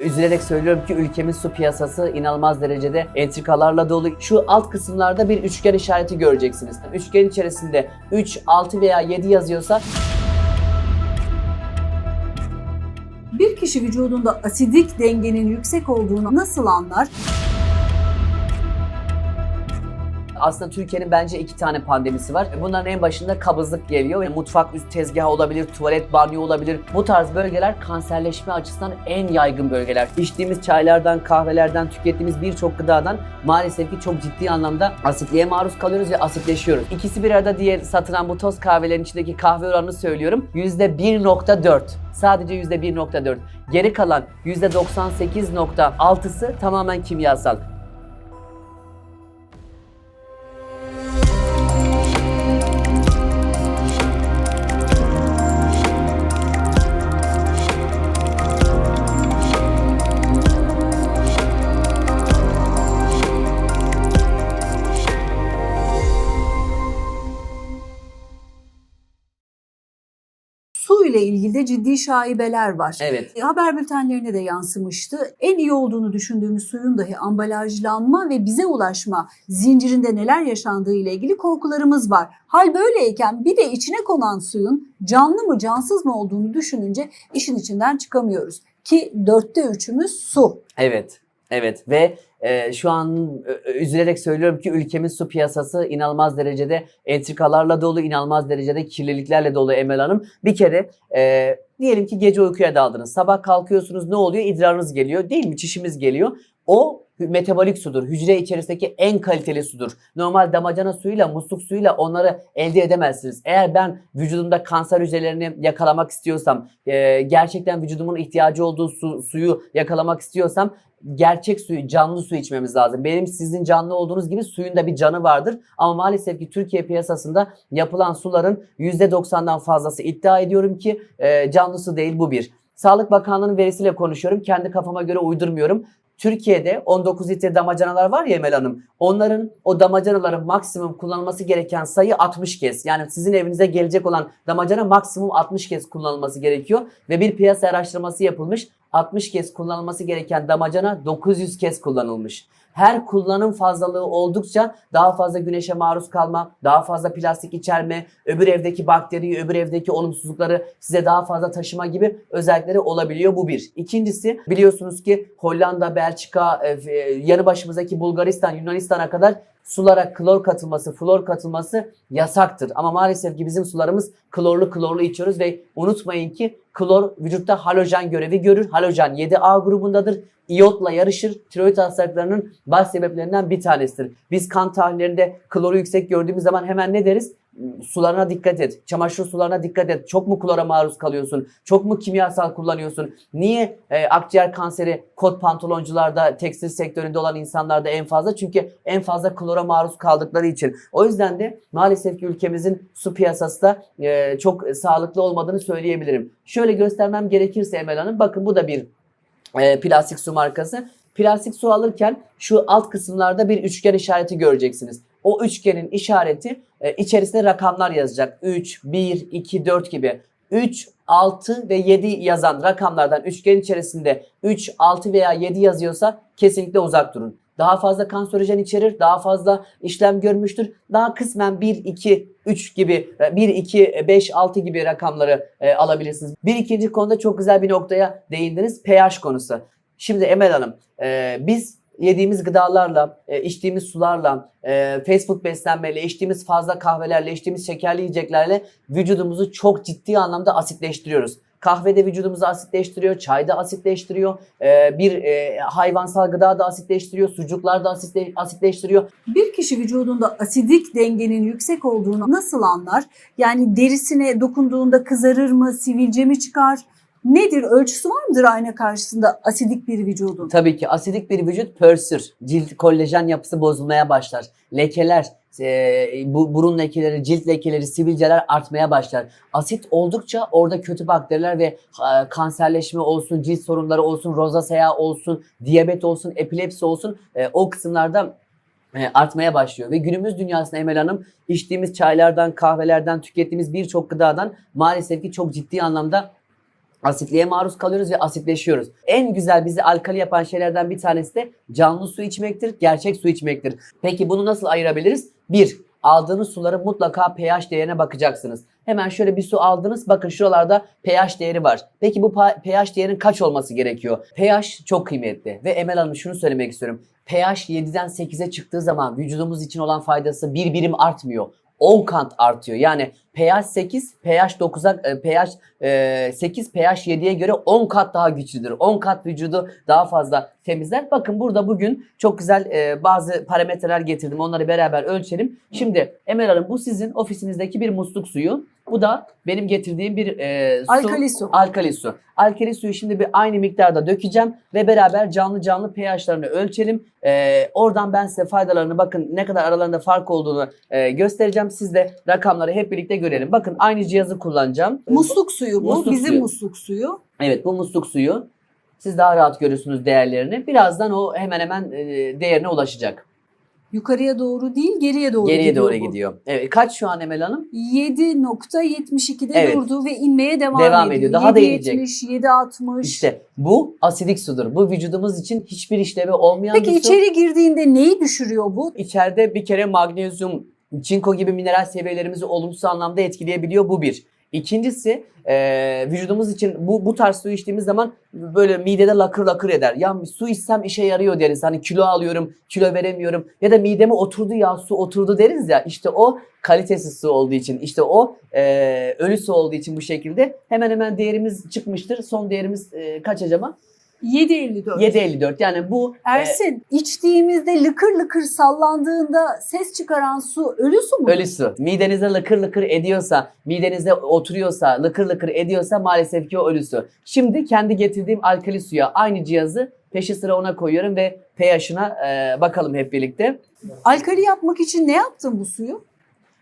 Üzülerek söylüyorum ki ülkemin su piyasası inanılmaz derecede entrikalarla dolu. Şu alt kısımlarda bir üçgen işareti göreceksiniz. Üçgen içerisinde 3, 6 veya 7 yazıyorsa Bir kişi vücudunda asidik dengenin yüksek olduğunu nasıl anlar? Aslında Türkiye'nin bence iki tane pandemisi var. Bunların en başında kabızlık geliyor. ve Mutfak üst tezgahı olabilir, tuvalet banyo olabilir. Bu tarz bölgeler kanserleşme açısından en yaygın bölgeler. İçtiğimiz çaylardan, kahvelerden, tükettiğimiz birçok gıdadan maalesef ki çok ciddi anlamda asitliğe maruz kalıyoruz ve asitleşiyoruz. İkisi bir arada diye satılan bu toz kahvelerin içindeki kahve oranını söylüyorum. %1.4. Sadece %1.4. Geri kalan %98.6'sı tamamen kimyasal. İlgili de ciddi şaibeler var. Evet. E, Haber bültenlerine de yansımıştı. En iyi olduğunu düşündüğümüz suyun dahi ambalajlanma ve bize ulaşma zincirinde neler yaşandığı ile ilgili korkularımız var. Hal böyleyken bir de içine konan suyun canlı mı cansız mı olduğunu düşününce işin içinden çıkamıyoruz. Ki dörtte üçümüz su. Evet, evet ve e, şu an e, üzülerek söylüyorum ki ülkemin su piyasası inanılmaz derecede entrikalarla dolu, inanılmaz derecede kirliliklerle dolu Emel Hanım. Bir kere e, diyelim ki gece uykuya daldınız, sabah kalkıyorsunuz ne oluyor? İdrarınız geliyor değil mi? Çişimiz geliyor. O metabolik sudur. Hücre içerisindeki en kaliteli sudur. Normal damacana suyuyla, musluk suyuyla onları elde edemezsiniz. Eğer ben vücudumda kanser hücrelerini yakalamak istiyorsam, e, gerçekten vücudumun ihtiyacı olduğu su, suyu yakalamak istiyorsam gerçek suyu, canlı su içmemiz lazım. Benim sizin canlı olduğunuz gibi suyun da bir canı vardır. Ama maalesef ki Türkiye piyasasında yapılan suların %90'dan fazlası iddia ediyorum ki e, canlı değil bu bir. Sağlık Bakanlığı'nın verisiyle konuşuyorum. Kendi kafama göre uydurmuyorum. Türkiye'de 19 litre damacanalar var ya Emel Hanım. Onların o damacanaların maksimum kullanılması gereken sayı 60 kez. Yani sizin evinize gelecek olan damacana maksimum 60 kez kullanılması gerekiyor. Ve bir piyasa araştırması yapılmış. 60 kez kullanılması gereken damacana 900 kez kullanılmış. Her kullanım fazlalığı oldukça daha fazla güneşe maruz kalma, daha fazla plastik içerme, öbür evdeki bakteriyi, öbür evdeki olumsuzlukları size daha fazla taşıma gibi özellikleri olabiliyor. Bu bir. İkincisi biliyorsunuz ki Hollanda, Belçika, e, e, yanı başımızdaki Bulgaristan, Yunanistan'a kadar sulara klor katılması, flor katılması yasaktır. Ama maalesef ki bizim sularımız klorlu klorlu içiyoruz ve unutmayın ki klor vücutta halojen görevi görür. Halojen 7A grubundadır. İyotla yarışır. Tiroid hastalıklarının baş sebeplerinden bir tanesidir. Biz kan tahlillerinde kloru yüksek gördüğümüz zaman hemen ne deriz? Sularına dikkat et. Çamaşır sularına dikkat et. Çok mu klora maruz kalıyorsun? Çok mu kimyasal kullanıyorsun? Niye e, akciğer kanseri kot pantoloncularda, tekstil sektöründe olan insanlarda en fazla? Çünkü en fazla klora maruz kaldıkları için. O yüzden de maalesef ki ülkemizin su piyasası da e, çok sağlıklı olmadığını söyleyebilirim. Şöyle göstermem gerekirse Emel Hanım bakın bu da bir e, plastik su markası. Plastik su alırken şu alt kısımlarda bir üçgen işareti göreceksiniz. O üçgenin işareti e, içerisinde rakamlar yazacak. 3, 1, 2, 4 gibi. 3, 6 ve 7 yazan rakamlardan üçgen içerisinde 3, 6 veya 7 yazıyorsa kesinlikle uzak durun. Daha fazla kanserojen içerir, daha fazla işlem görmüştür. Daha kısmen 1, 2, 3 gibi, 1, 2, 5, 6 gibi rakamları e, alabilirsiniz. Bir ikinci konuda çok güzel bir noktaya değindiniz. pH konusu. Şimdi Emel Hanım, e, biz yediğimiz gıdalarla, e, içtiğimiz sularla, e, fast food beslenmeyle, içtiğimiz fazla kahvelerle, içtiğimiz şekerli yiyeceklerle vücudumuzu çok ciddi anlamda asitleştiriyoruz. Kahvede vücudumuzu asitleştiriyor, çayda asitleştiriyor, e, bir hayvansal gıda da asitleştiriyor, sucuklar da asitle- asitleştiriyor. Bir kişi vücudunda asidik dengenin yüksek olduğunu nasıl anlar? Yani derisine dokunduğunda kızarır mı, sivilce mi çıkar? Nedir? Ölçüsü var mıdır ayna karşısında asidik bir vücudun? Tabii ki asidik bir vücut pörsür. Cilt kollajen yapısı bozulmaya başlar. Lekeler, e, bu burun lekeleri, cilt lekeleri, sivilceler artmaya başlar. Asit oldukça orada kötü bakteriler ve e, kanserleşme olsun, cilt sorunları olsun, rozasea olsun, diyabet olsun, epilepsi olsun e, o kısımlarda e, artmaya başlıyor. Ve günümüz dünyasında Emel Hanım içtiğimiz çaylardan, kahvelerden, tükettiğimiz birçok gıdadan maalesef ki çok ciddi anlamda asitliğe maruz kalıyoruz ve asitleşiyoruz. En güzel bizi alkali yapan şeylerden bir tanesi de canlı su içmektir, gerçek su içmektir. Peki bunu nasıl ayırabiliriz? Bir, aldığınız suların mutlaka pH değerine bakacaksınız. Hemen şöyle bir su aldınız. Bakın şuralarda pH değeri var. Peki bu pH değerinin kaç olması gerekiyor? pH çok kıymetli. Ve Emel Hanım şunu söylemek istiyorum. pH 7'den 8'e çıktığı zaman vücudumuz için olan faydası bir birim artmıyor. 10 kant artıyor. Yani pH 8, pH 9'a e, pH e, 8 pH 7'ye göre 10 kat daha güçlüdür. 10 kat vücudu daha fazla temizler. Bakın burada bugün çok güzel e, bazı parametreler getirdim. Onları beraber ölçelim. Şimdi Emel Hanım bu sizin ofisinizdeki bir musluk suyu. Bu da benim getirdiğim bir e, su. Alkali su. Alkali su. Alkali suyu şimdi bir aynı miktarda dökeceğim ve beraber canlı canlı pH'larını ölçelim. Ee, oradan ben size faydalarını bakın ne kadar aralarında fark olduğunu e, göstereceğim. Siz de rakamları hep birlikte görelim. Bakın aynı cihazı kullanacağım. Musluk suyu bu. Musluk Bizim suyu. musluk suyu. Evet bu musluk suyu. Siz daha rahat görürsünüz değerlerini. Birazdan o hemen hemen e, değerine ulaşacak. Yukarıya doğru değil geriye doğru Geriye gidiyor doğru bu. gidiyor. Evet kaç şu an Emel Hanım? 7.72'de Evet. durdu ve inmeye devam, Devam ediyor. Daha da 7.70, 7.60. İşte bu asidik sudur. Bu vücudumuz için hiçbir işlevi olmayan Peki bir su. içeri girdiğinde neyi düşürüyor bu? İçeride bir kere magnezyum, çinko gibi mineral seviyelerimizi olumsuz anlamda etkileyebiliyor. Bu bir. İkincisi e, vücudumuz için bu, bu tarz su içtiğimiz zaman böyle midede lakır lakır eder. Ya su içsem işe yarıyor deriz. Hani kilo alıyorum, kilo veremiyorum. Ya da mideme oturdu ya su oturdu deriz ya. İşte o kalitesiz su olduğu için, işte o e, ölü su olduğu için bu şekilde hemen hemen değerimiz çıkmıştır. Son değerimiz e, kaç acaba? 7.54. 7.54. Yani bu e, Ersin içtiğimizde lıkır lıkır sallandığında ses çıkaran su ölü su mu? Ölü su. Midenize lıkır lıkır ediyorsa, midenize oturuyorsa, lıkır lıkır ediyorsa maalesef ki o ölü su. Şimdi kendi getirdiğim alkali suya aynı cihazı peşi sıra ona koyuyorum ve pH'ına e, bakalım hep birlikte. Alkali yapmak için ne yaptın bu suyu?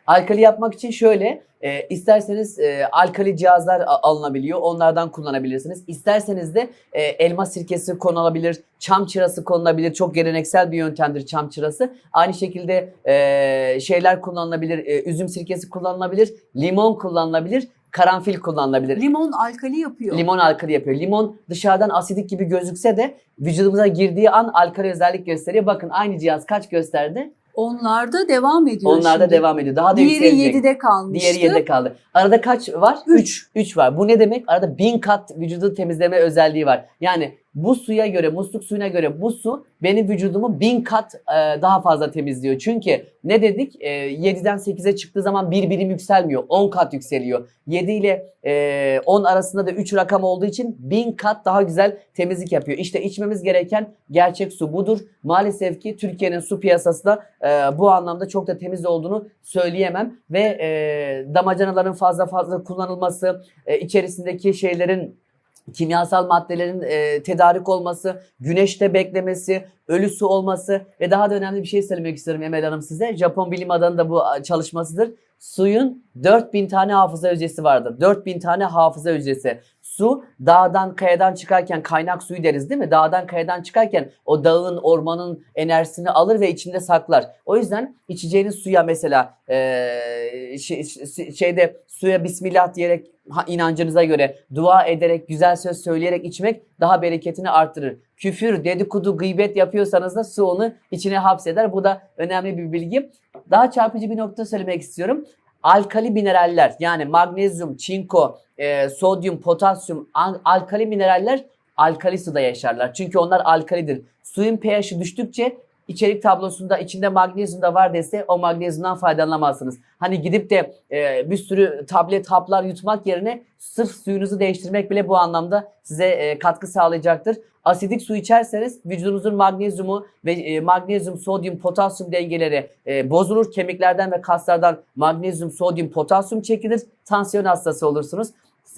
Alkali yapmak için şöyle, e, isterseniz e, alkali cihazlar alınabiliyor. Onlardan kullanabilirsiniz. İsterseniz de e, elma sirkesi konulabilir, çam çırası konulabilir. Çok geleneksel bir yöntemdir çam çırası. Aynı şekilde e, şeyler kullanılabilir, e, üzüm sirkesi kullanılabilir, limon kullanılabilir, karanfil kullanılabilir. Limon alkali yapıyor. Limon alkali yapıyor. Limon dışarıdan asidik gibi gözükse de vücudumuza girdiği an alkali özellik gösteriyor. Bakın aynı cihaz kaç gösterdi? Onlarda devam ediyor Onlar da şimdi. devam ediyor. Daha da Diğeri yükselecek. 7'de kalmıştı. Diğeri 7'de kaldı. Arada kaç var? Üç. 3. 3 var. Bu ne demek? Arada 1000 kat vücudu temizleme özelliği var. Yani bu suya göre, musluk suyuna göre bu su benim vücudumu 1000 kat e, daha fazla temizliyor. Çünkü ne dedik? E, 7'den 8'e çıktığı zaman bir birim yükselmiyor. 10 kat yükseliyor. 7 ile e, 10 arasında da 3 rakam olduğu için 1000 kat daha güzel temizlik yapıyor. İşte içmemiz gereken gerçek su budur. Maalesef ki Türkiye'nin su piyasası da e, bu anlamda çok da temiz olduğunu söyleyemem ve e, damacanaların fazla fazla kullanılması, e, içerisindeki şeylerin kimyasal maddelerin e, tedarik olması, güneşte beklemesi, ölü su olması ve daha da önemli bir şey söylemek istiyorum Emel Hanım size. Japon bilim adamının da bu çalışmasıdır. Suyun 4000 tane hafıza hücresi vardır. 4000 tane hafıza hücresi. Su dağdan kayadan çıkarken kaynak suyu deriz değil mi? Dağdan kayadan çıkarken o dağın ormanın enerjisini alır ve içinde saklar. O yüzden içeceğiniz suya mesela eee, şey- şey- şeyde suya bismillah diyerek inancınıza göre dua ederek güzel söz söyleyerek içmek daha bereketini artırır. Küfür, dedikodu, gıybet yapıyorsanız da su onu içine hapseder. Bu da önemli bir bilgi. Daha çarpıcı bir nokta söylemek istiyorum. Alkali mineraller yani magnezyum, çinko, e, sodyum, potasyum, an- alkali mineraller alkali suda yaşarlar. Çünkü onlar alkalidir. Suyun pH'i düştükçe içerik tablosunda içinde magnezyum da var dese o magnezyumdan faydalanamazsınız. Hani gidip de e, bir sürü tablet haplar yutmak yerine sırf suyunuzu değiştirmek bile bu anlamda size e, katkı sağlayacaktır. Asidik su içerseniz vücudunuzun magnezyumu ve e, magnezyum, sodyum, potasyum dengeleri e, bozulur. Kemiklerden ve kaslardan magnezyum, sodyum, potasyum çekilir. Tansiyon hastası olursunuz.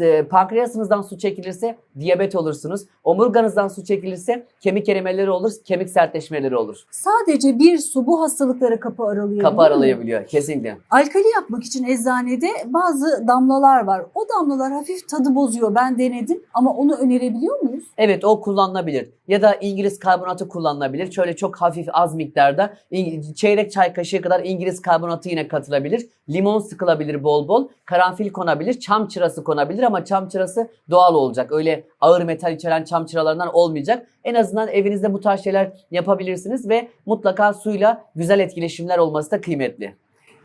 E, pankreasınızdan su çekilirse diyabet olursunuz. Omurganızdan su çekilirse kemik erimeleri olur, kemik sertleşmeleri olur. Sadece bir su bu hastalıklara kapı aralayabiliyor. Kapı aralayabiliyor kesinlikle. Alkali yapmak için eczanede bazı damlalar var. O damlalar hafif tadı bozuyor. Ben denedim ama onu önerebiliyor muyuz? Evet o kullanılabilir. Ya da İngiliz karbonatı kullanılabilir. Şöyle çok hafif az miktarda çeyrek çay kaşığı kadar İngiliz karbonatı yine katılabilir. Limon sıkılabilir bol bol. Karanfil konabilir. Çam çırası konabilir ama çam çırası doğal olacak. Öyle ağır metal içeren çam çıralarından olmayacak. En azından evinizde bu tarz şeyler yapabilirsiniz ve mutlaka suyla güzel etkileşimler olması da kıymetli.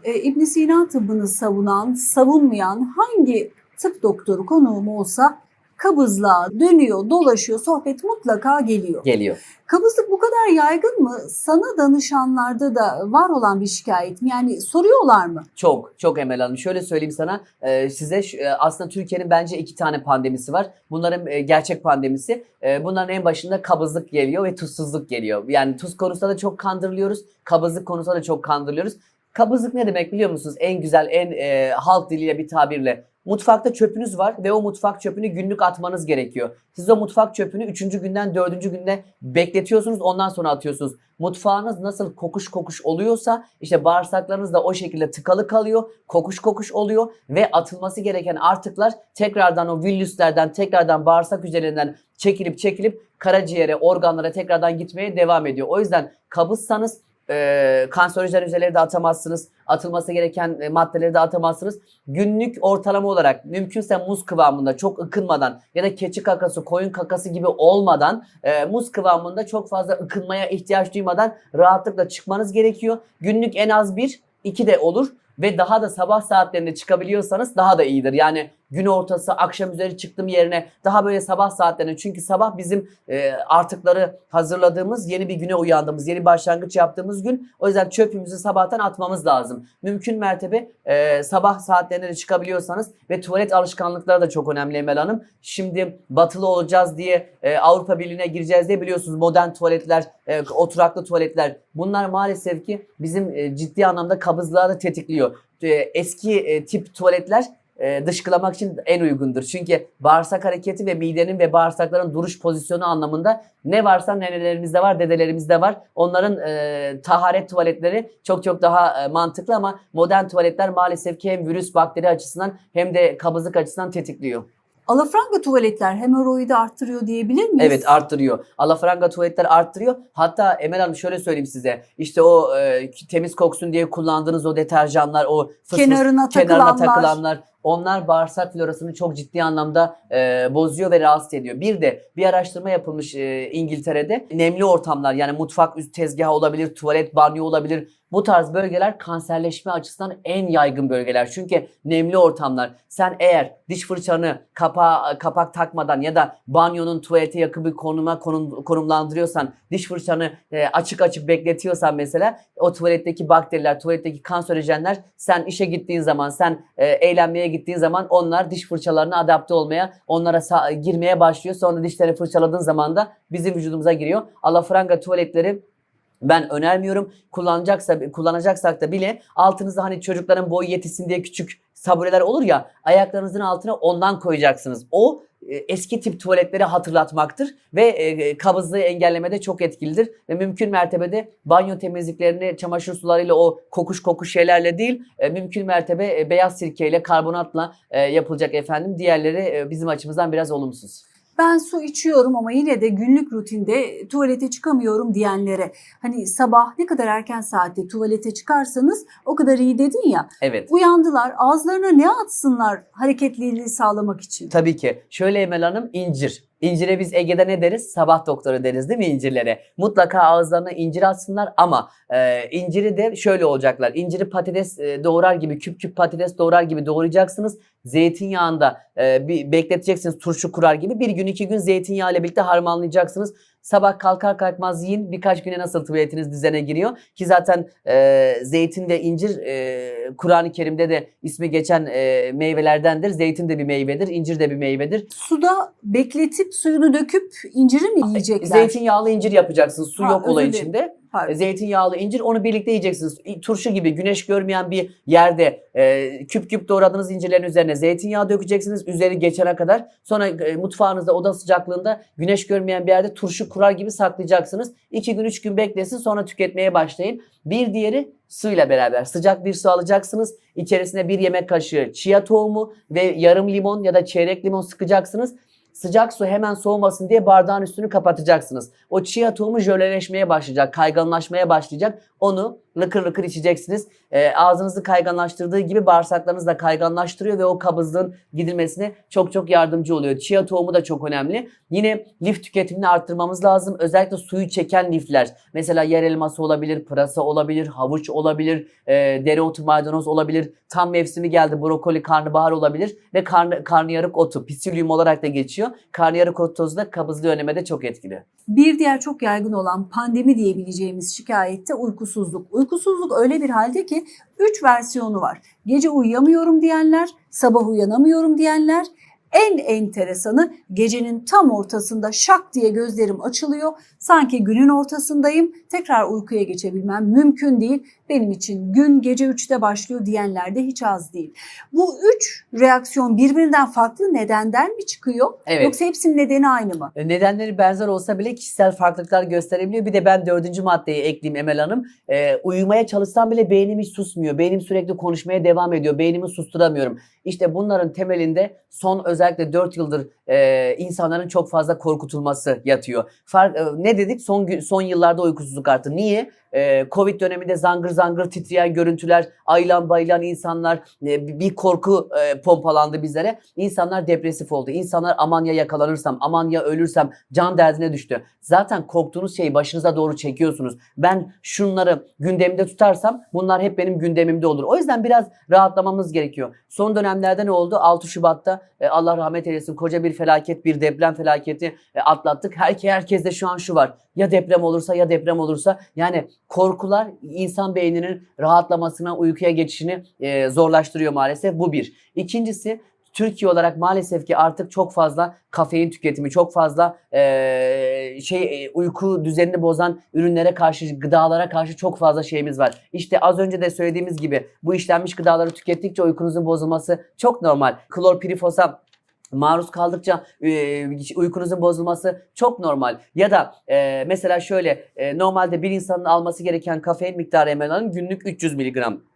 E, ibn Sina tıbbını savunan, savunmayan hangi tıp doktoru konuğum olsa kabızlığa dönüyor, dolaşıyor, sohbet mutlaka geliyor. Geliyor. Kabızlık bu kadar yaygın mı? Sana danışanlarda da var olan bir şikayet mi? Yani soruyorlar mı? Çok çok Emel Hanım. Şöyle söyleyeyim sana e, size e, aslında Türkiye'nin bence iki tane pandemisi var. Bunların e, gerçek pandemisi. Bunların en başında kabızlık geliyor ve tuzsuzluk geliyor. Yani tuz konusunda da çok kandırılıyoruz. Kabızlık konusunda da çok kandırılıyoruz. Kabızlık ne demek biliyor musunuz? En güzel, en e, halk diliyle bir tabirle. Mutfakta çöpünüz var ve o mutfak çöpünü günlük atmanız gerekiyor. Siz o mutfak çöpünü 3. günden 4. günde bekletiyorsunuz ondan sonra atıyorsunuz. Mutfağınız nasıl kokuş kokuş oluyorsa işte bağırsaklarınız da o şekilde tıkalı kalıyor. Kokuş kokuş oluyor ve atılması gereken artıklar tekrardan o villüslerden tekrardan bağırsak hücrelerinden çekilip çekilip karaciğere, organlara tekrardan gitmeye devam ediyor. O yüzden kabızsanız e, kanserojen hücreleri de atamazsınız. Atılması gereken e, maddeleri de atamazsınız. Günlük ortalama olarak mümkünse muz kıvamında çok ıkınmadan ya da keçi kakası, koyun kakası gibi olmadan e, muz kıvamında çok fazla ıkınmaya ihtiyaç duymadan rahatlıkla çıkmanız gerekiyor. Günlük en az bir, iki de olur ve daha da sabah saatlerinde çıkabiliyorsanız daha da iyidir. Yani gün ortası, akşam üzeri çıktım yerine daha böyle sabah saatlerinde. Çünkü sabah bizim e, artıkları hazırladığımız, yeni bir güne uyandığımız, yeni başlangıç yaptığımız gün. O yüzden çöpümüzü sabahtan atmamız lazım. Mümkün mertebe e, sabah saatlerinde de çıkabiliyorsanız ve tuvalet alışkanlıkları da çok önemli Emel Hanım. Şimdi batılı olacağız diye e, Avrupa Birliği'ne gireceğiz diye biliyorsunuz modern tuvaletler, e, oturaklı tuvaletler. Bunlar maalesef ki bizim e, ciddi anlamda kabızlığa da tetikliyor. E, eski e, tip tuvaletler e, dışkılamak için en uygundur. Çünkü bağırsak hareketi ve midenin ve bağırsakların duruş pozisyonu anlamında ne varsa nenelerimizde var, dedelerimizde var. Onların e, taharet tuvaletleri çok çok daha e, mantıklı ama modern tuvaletler maalesef ki hem virüs bakteri açısından hem de kabızlık açısından tetikliyor. Alafranga tuvaletler hemoroidi arttırıyor diyebilir miyiz? Evet arttırıyor. Alafranga tuvaletler arttırıyor. Hatta Emel Hanım şöyle söyleyeyim size. İşte o e, temiz koksun diye kullandığınız o deterjanlar, o fıs fıs Kenarına kenarına takılanlar. Onlar bağırsak florasını çok ciddi anlamda e, bozuyor ve rahatsız ediyor. Bir de bir araştırma yapılmış e, İngiltere'de. Nemli ortamlar yani mutfak üst tezgahı olabilir, tuvalet, banyo olabilir. Bu tarz bölgeler kanserleşme açısından en yaygın bölgeler. Çünkü nemli ortamlar. Sen eğer diş fırçanı kapa kapak takmadan ya da banyonun tuvalete yakın bir konuma konum, konumlandırıyorsan, diş fırçanı e, açık açık bekletiyorsan mesela o tuvaletteki bakteriler, tuvaletteki kanserojenler sen işe gittiğin zaman, sen e, eğlenmeye gittiğin zaman onlar diş fırçalarına adapte olmaya, onlara girmeye başlıyor. Sonra dişlerini fırçaladığın zaman da bizim vücudumuza giriyor. Alafranga tuvaletleri ben önermiyorum. Kullanacaksa kullanacaksak da bile altınızda hani çocukların boyu yetişsin diye küçük tabureler olur ya ayaklarınızın altına ondan koyacaksınız. O e, eski tip tuvaletleri hatırlatmaktır ve e, kabızlığı engellemede çok etkilidir ve mümkün mertebede banyo temizliklerini çamaşır sularıyla o kokuş kokuş şeylerle değil e, mümkün mertebe e, beyaz sirkeyle karbonatla e, yapılacak efendim. Diğerleri e, bizim açımızdan biraz olumsuz. Ben su içiyorum ama yine de günlük rutinde tuvalete çıkamıyorum diyenlere hani sabah ne kadar erken saatte tuvalete çıkarsanız o kadar iyi dedin ya. Evet. Uyandılar ağızlarına ne atsınlar hareketliliği sağlamak için? Tabii ki. Şöyle Emel Hanım incir. İncire biz Ege'de ne deriz? Sabah doktoru deriz değil mi incirlere? Mutlaka ağızlarına incir atsınlar ama e, inciri de şöyle olacaklar. İnciri patates e, doğrar gibi küp küp patates doğrar gibi doğrayacaksınız. Zeytinyağında e, bir bekleteceksiniz turşu kurar gibi. Bir gün iki gün zeytinyağı ile birlikte harmanlayacaksınız. Sabah kalkar kalkmaz yiyin. Birkaç güne nasıl tuvaletiniz düzene giriyor. Ki zaten e, zeytin ve incir e, Kur'an-ı Kerim'de de ismi geçen e, meyvelerdendir. Zeytin de bir meyvedir, incir de bir meyvedir. Suda bekletip suyunu döküp inciri mi yiyecekler? Zeytinyağlı incir yapacaksınız. Su Ha, yok olay içinde. Pardon. Zeytinyağlı incir onu birlikte yiyeceksiniz. Turşu gibi güneş görmeyen bir yerde e, küp küp doğradığınız incirlerin üzerine zeytinyağı dökeceksiniz. Üzeri geçene kadar. Sonra e, mutfağınızda oda sıcaklığında güneş görmeyen bir yerde turşu kurar gibi saklayacaksınız. 2 gün 3 gün beklesin sonra tüketmeye başlayın. Bir diğeri suyla beraber sıcak bir su alacaksınız. İçerisine bir yemek kaşığı chia tohumu ve yarım limon ya da çeyrek limon sıkacaksınız. Sıcak su hemen soğumasın diye bardağın üstünü kapatacaksınız. O chia tohumu jöleleşmeye başlayacak, kayganlaşmaya başlayacak. Onu lıkır lıkır içeceksiniz. Ee, ağzınızı kayganlaştırdığı gibi bağırsaklarınızı da kayganlaştırıyor ve o kabızlığın gidilmesine çok çok yardımcı oluyor. Chia tohumu da çok önemli. Yine lif tüketimini arttırmamız lazım. Özellikle suyu çeken lifler. Mesela yer elması olabilir, pırasa olabilir, havuç olabilir, e, dereotu maydanoz olabilir. Tam mevsimi geldi brokoli, karnabahar olabilir ve karn, karnıyarık otu, pisilyum olarak da geçiyor. Karnıyarık otu tozu da kabızlığı önlemede çok etkili. Bir diğer çok yaygın olan pandemi diyebileceğimiz şikayette uykusuzluk. Uykusuzluk öyle bir halde ki 3 versiyonu var. Gece uyuyamıyorum diyenler, sabah uyanamıyorum diyenler, en enteresanı gecenin tam ortasında şak diye gözlerim açılıyor. Sanki günün ortasındayım. Tekrar uykuya geçebilmem mümkün değil. Benim için gün gece 3'te başlıyor diyenler de hiç az değil. Bu üç reaksiyon birbirinden farklı nedenden mi çıkıyor? Evet. Yoksa hepsinin nedeni aynı mı? E, Nedenleri benzer olsa bile kişisel farklılıklar gösterebiliyor. Bir de ben dördüncü maddeyi ekleyeyim Emel Hanım. Ee, uyumaya çalışsam bile beynim hiç susmuyor. Beynim sürekli konuşmaya devam ediyor. Beynimi susturamıyorum. İşte bunların temelinde son özellikle 4 yıldır e, insanların çok fazla korkutulması yatıyor. Fark, e, ne dedik? Son son yıllarda uykusuzluk arttı. Niye? E, Covid döneminde zangır zangır titreyen görüntüler, ayılan bayılan insanlar, e, bir- korku e, pompalandı bizlere. İnsanlar depresif oldu. İnsanlar aman ya yakalanırsam, aman ya ölürsem can derdine düştü. Zaten korktuğunuz şeyi başınıza doğru çekiyorsunuz. Ben şunları gündemde tutarsam bunlar hep benim gündemimde olur. O yüzden biraz rahatlamamız gerekiyor. Son dönemlerde ne oldu? 6 Şubat'ta e, Allah rahmet eylesin koca bir felaket, bir deprem felaketi atlattık. Herke, herkeste şu an şu var. Ya deprem olursa ya deprem olursa. Yani korkular insan beyninin rahatlamasına, uykuya geçişini e, zorlaştırıyor maalesef. Bu bir. İkincisi Türkiye olarak maalesef ki artık çok fazla kafein tüketimi, çok fazla eee, şey e, uyku düzenini bozan ürünlere karşı, gıdalara karşı çok fazla şeyimiz var. İşte az önce de söylediğimiz gibi bu işlenmiş gıdaları tükettikçe uykunuzun bozulması çok normal. Klorpirifosa maruz kaldıkça e, uykunuzun bozulması çok normal. Ya da e, mesela şöyle e, normalde bir insanın alması gereken kafein miktarı Emel Hanım günlük 300 miligram.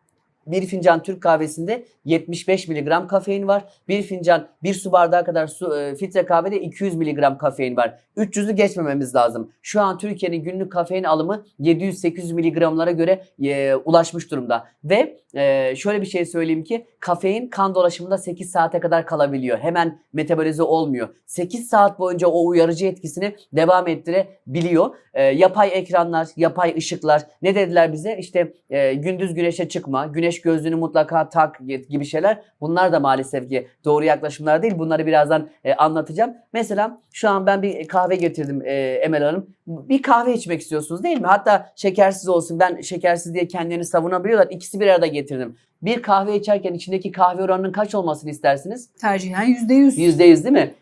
Bir fincan Türk kahvesinde 75 miligram kafein var. Bir fincan, bir su bardağı kadar su, e, filtre kahvede 200 miligram kafein var. 300'ü geçmememiz lazım. Şu an Türkiye'nin günlük kafein alımı 700-800 miligramlara göre e, ulaşmış durumda. Ve e, şöyle bir şey söyleyeyim ki kafein kan dolaşımında 8 saate kadar kalabiliyor. Hemen metabolize olmuyor. 8 saat boyunca o uyarıcı etkisini devam ettirebiliyor. E, yapay ekranlar, yapay ışıklar ne dediler bize? İşte e, gündüz güneşe çıkma, güneş gözlüğünü mutlaka tak gibi şeyler. Bunlar da maalesef ki doğru yaklaşımlar değil. Bunları birazdan e, anlatacağım. Mesela şu an ben bir kahve getirdim e, Emel Hanım. Bir kahve içmek istiyorsunuz değil mi? Hatta şekersiz olsun. Ben şekersiz diye kendilerini savunabiliyorlar. İkisi bir arada getirdim. Bir kahve içerken içindeki kahve oranının kaç olmasını istersiniz? Tercihen %100. Yüzde yüz değil mi?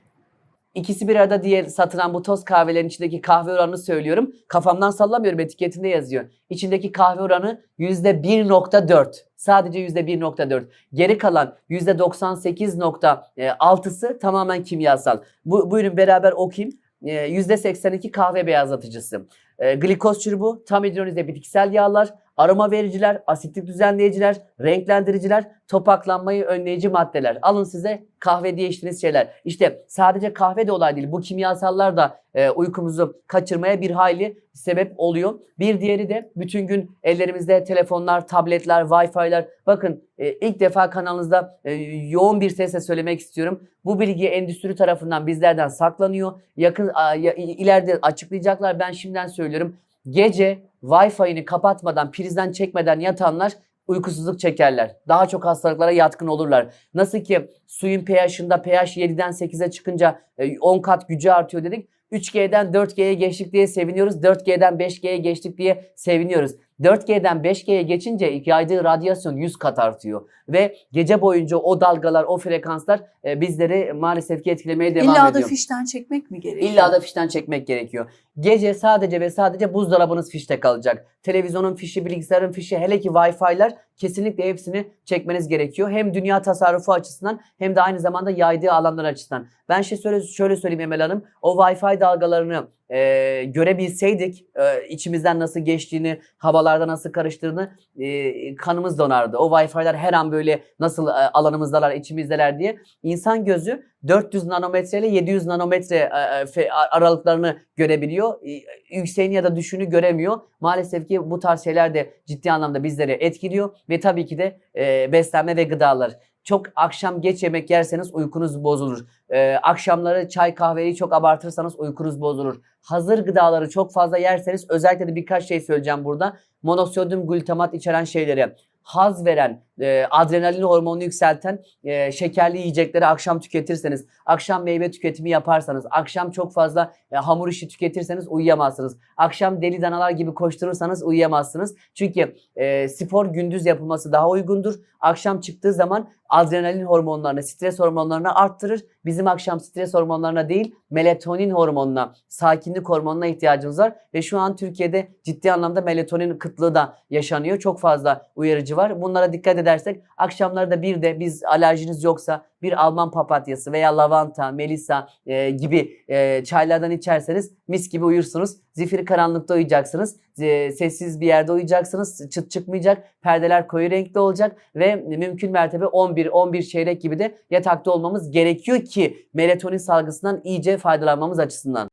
İkisi bir arada diye satılan bu toz kahvelerin içindeki kahve oranını söylüyorum. Kafamdan sallamıyorum etiketinde yazıyor. İçindeki kahve oranı yüzde 1.4. Sadece yüzde 1.4. Geri kalan yüzde 98.6'sı tamamen kimyasal. Bu, buyurun beraber okuyayım. Ee, Yüzde 82 kahve beyazlatıcısı. Ee, glikoz çubuğu, tam hidrolize bitkisel yağlar, aroma vericiler, asitlik düzenleyiciler, renklendiriciler, topaklanmayı önleyici maddeler. Alın size kahve diye içtiğiniz şeyler. İşte sadece kahve de olay değil. Bu kimyasallar da e, uykumuzu kaçırmaya bir hayli sebep oluyor. Bir diğeri de bütün gün ellerimizde telefonlar, tabletler, wifi'ler. Bakın e, ilk defa kanalınızda e, yoğun bir sesle söylemek istiyorum. Bu bilgi endüstri tarafından bizlerden saklanıyor. Yakın a, ya- ileride açıklayacaklar. Ben şimdiden söylüyorum. Gece Wi-Fi'ni kapatmadan, prizden çekmeden yatanlar uykusuzluk çekerler. Daha çok hastalıklara yatkın olurlar. Nasıl ki suyun pH'ında pH 7'den 8'e çıkınca e, 10 kat gücü artıyor dedik. 3G'den 4G'ye geçtik diye seviniyoruz. 4G'den 5G'ye geçtik diye seviniyoruz. 4G'den 5G'ye geçince yaydığı radyasyon 100 kat artıyor. Ve gece boyunca o dalgalar, o frekanslar e, bizleri maalesef ki etkilemeye devam İlla ediyor. da fişten çekmek mi gerekiyor? İlla da fişten çekmek gerekiyor. Gece sadece ve sadece buzdolabınız fişte kalacak. Televizyonun fişi, bilgisayarın fişi, hele ki Wi-Fi'ler kesinlikle hepsini çekmeniz gerekiyor. Hem dünya tasarrufu açısından hem de aynı zamanda yaydığı alanlar açısından. Ben şey şöyle, şöyle söyleyeyim Emel Hanım. O Wi-Fi dalgalarını e, görebilseydik e, içimizden nasıl geçtiğini, havalarda nasıl karıştığını e, kanımız donardı. O Wi-Fi'ler her an böyle nasıl e, alanımızdalar, içimizdeler diye. İnsan gözü 400 nanometre ile 700 nanometre e, e, aralıklarını görebiliyor. E, Yükseğini ya da düşüğünü göremiyor. Maalesef ki bu tarz şeyler de ciddi anlamda bizleri etkiliyor ve tabii ki de e, beslenme ve gıdalar. Çok akşam geç yemek yerseniz uykunuz bozulur. Ee, akşamları çay kahveyi çok abartırsanız uykunuz bozulur. Hazır gıdaları çok fazla yerseniz özellikle de birkaç şey söyleyeceğim burada. Monosodyum glutamat içeren şeyleri, haz veren, e, adrenalin hormonunu yükselten e, şekerli yiyecekleri akşam tüketirseniz, akşam meyve tüketimi yaparsanız, akşam çok fazla e, hamur işi tüketirseniz uyuyamazsınız. Akşam deli danalar gibi koşturursanız uyuyamazsınız. Çünkü e, spor gündüz yapılması daha uygundur. Akşam çıktığı zaman adrenalin hormonlarını, stres hormonlarını arttırır. Bizim akşam stres hormonlarına değil, melatonin hormonuna, sakinlik hormonuna ihtiyacımız var. Ve şu an Türkiye'de ciddi anlamda melatonin kıtlığı da yaşanıyor. Çok fazla uyarıcı var. Bunlara dikkat edersek akşamları da bir de biz alerjiniz yoksa bir Alman papatyası veya lavanta, melisa e, gibi e, çaylardan içerseniz mis gibi uyursunuz. Zifiri karanlıkta uyuyacaksınız. E, sessiz bir yerde uyuyacaksınız. Çıt çıkmayacak. Perdeler koyu renkli olacak ve mümkün mertebe 11 11 çeyrek gibi de yatakta olmamız gerekiyor ki melatonin salgısından iyice faydalanmamız açısından.